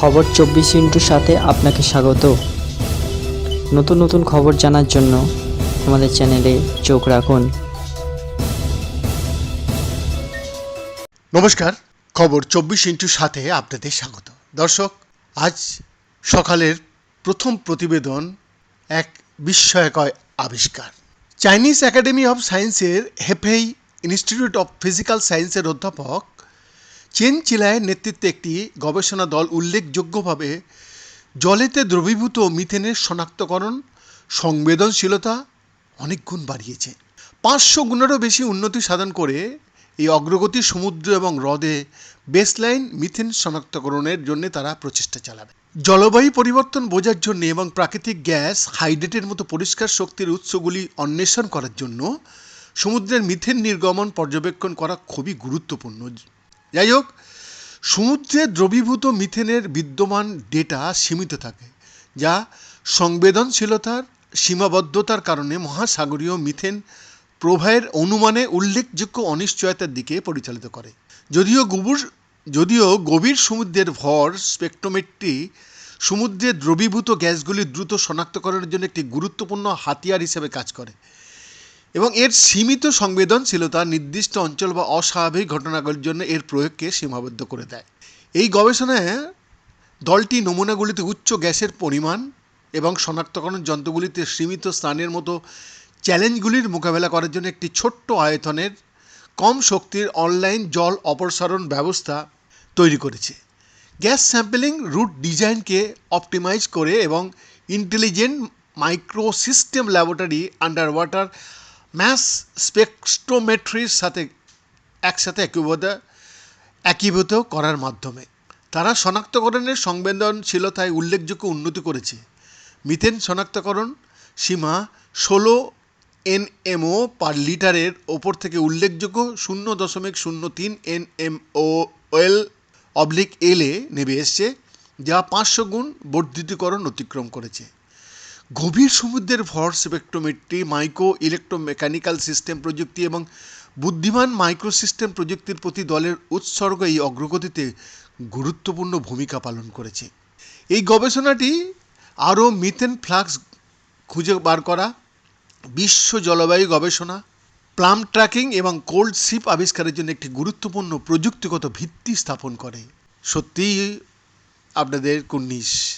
খবর চব্বিশ ইন্টুর সাথে আপনাকে স্বাগত। নতুন নতুন খবর জানার জন্য আমাদের চ্যানেলে চোখ রাখুন। নমস্কার, খবর চব্বিশ ইন্টুর সাথে আপনাদের স্বাগত। দর্শক, আজ সকালের প্রথম প্রতিবেদন এক বিস্ময়কর আবিষ্কার। চাইনিজ একাডেমি অফ সায়েন্সের হেফেই ইনস্টিটিউট অফ ফিজিক্যাল সায়েন্সের অধ্যাপক চেন চিলায়ের নেতৃত্বে একটি গবেষণা দল উল্লেখযোগ্যভাবে জলেতে দ্রবীভূত মিথেনের শনাক্তকরণ, সংবেদনশীলতা অনেক গুণ বাড়িয়েছে। পাঁচশো গুণেরও বেশি উন্নতি সাধন করে এই অগ্রগতি সমুদ্র এবং হ্রদে বেসলাইন মিথেন শনাক্তকরণের জন্য তারা প্রচেষ্টা চালাবে। জলবায়ু পরিবর্তন বোঝার জন্য এবং প্রাকৃতিক গ্যাস হাইড্রেটের মতো পরিষ্কার শক্তির উৎসগুলি অন্বেষণ করার জন্য সমুদ্রের মিথেন নির্গমন পর্যবেক্ষণ করা খুবই গুরুত্বপূর্ণ। যাই হোক সমুদ্রে দ্রবীভূত মিথেনের বিদ্যমান ডেটা সীমিত থাকে, যা সংবেদনশীলতার সীমাবদ্ধতার কারণে মহাসাগরীয় মিথেন প্রবাহের অনুমানে উল্লেখযোগ্য অনিশ্চয়তার দিকে পরিচালিত করে। যদিও গভীর যদিও গভীর সমুদ্রের ভর স্পেকট্রোমেট্রি সমুদ্রে দ্রবীভূত গ্যাসগুলি দ্রুত শনাক্তকরণের জন্য একটি গুরুত্বপূর্ণ হাতিয়ার হিসেবে কাজ করে। এবং এর সীমিত সংবেদনশীলতা, নির্দিষ্ট অঞ্চল বা অস্বাভাবিক ঘটনাগুলির জন্য এর প্রয়োগকে সীমাবদ্ধ করে দেয়। এই গবেষণায় দলটি নমুনাগুলিতে উচ্চ গ্যাসের পরিমাণ এবং শনাক্তকরণ যন্ত্রগুলিতে সীমিত স্থানের মতো চ্যালেঞ্জগুলির মোকাবেলা করার জন্য একটি ছোট্ট আয়তনের কম শক্তির অনলাইন জল অপসারণ ব্যবস্থা তৈরি করেছে। গ্যাস স্যাম্পলিং রুট ডিজাইনকে অপটিমাইজ করে এবং intelligent microsystem laboratory under water mass স্পেকট্রোমেট্রির সাথে একসাথে একীভূত একীভূত করার মাধ্যমে। তারা শনাক্তকরণের সংবেদনশীলতায় উল্লেখযোগ্য উন্নতি করেছে। মিথেন শনাক্তকরণ সীমা ষোলো এনএমও পার লিটারের ওপর থেকে উল্লেখযোগ্য শূন্য দশমিক শূন্য তিন এনএমও ওয়েল অবলিক এলে নেমে এসছে, যা পাঁচশো গুণ বর্ধিতকরণ অতিক্রম করেছে। গভীর সমুদ্রের ভর স্পেকট্রোমেট্রি মাইক্রো ইলেকট্রোমেকানিক্যাল সিস্টেম প্রযুক্তি এবং বুদ্ধিমান মাইক্রোসিস্টেম প্রযুক্তির প্রতি দলের উৎসর্গ এই অগ্রগতিতে গুরুত্বপূর্ণ ভূমিকা পালন করেছে। এই গবেষণাটি আরও মিথেন ফ্লাক্স খুঁজে বার করা, বিশ্ব জলবায়ু গবেষণা, প্লাম ট্র্যাকিং এবং কোল্ড শিপ আবিষ্কারের জন্য একটি গুরুত্বপূর্ণ প্রযুক্তিগত ভিত্তি স্থাপন করে। সত্যিই আপনাদের কুন্নিশ